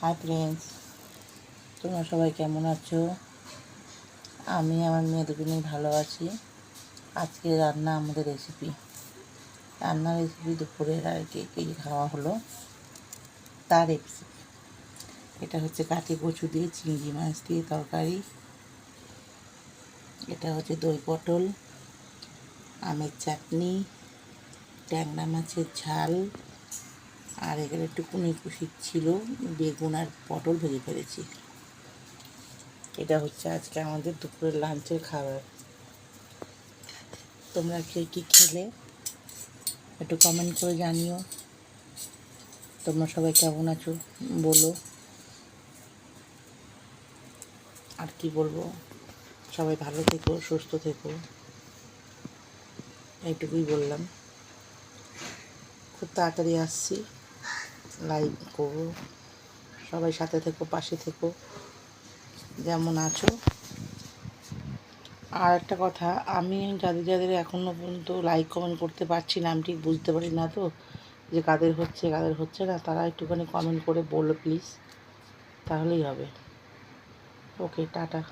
Hi friends তোমরা সবাই কেমন আছো? আমি আমার মেয়ে দুটো নিয়ে ভালো আছি। আজকে রান্না আমাদের রেসিপি রান্নার রেসিপি দুপুরের আর কি, কী খাওয়া হলো? তার রেসিপি এটা হচ্ছে কাঠি কচু দিয়ে চিংড়ি মাছ দিয়ে তরকারি। এটা হচ্ছে দই পটল, আমের চাটনি, ট্যাংরা মাছের ঝাল আর এখানে একটু কুশি ছিল, বেগুন আর পটল ভেজে ফেলেছি। এটা হচ্ছে আজকে আমাদের দুপুরের লাঞ্চের খাবার। তোমরা কে কী খেলে, একটু কমেন্ট করে জানিও। তোমরা সবাই কেমন আছো, বলো। আর কি বলব, সবাই ভালো থেকো, সুস্থ থেকো। এইটুকুই বললাম। খুব তাড়াতাড়ি আসছি। লাইভ করব সবাই সাথে থেকো, পাশে থেকো। যেমন আছো। আর একটা কথা, আমি যাদের যাদের এখনও পর্যন্ত লাইক কমেন্ট করতে পারছি না, আমি ঠিক বুঝতে পারি না তো, যে কাদের হচ্ছে কাদের হচ্ছে না, তারা একটুখানি কমেন্ট করে বলো প্লিজ তাহলেই হবে। Okay tata.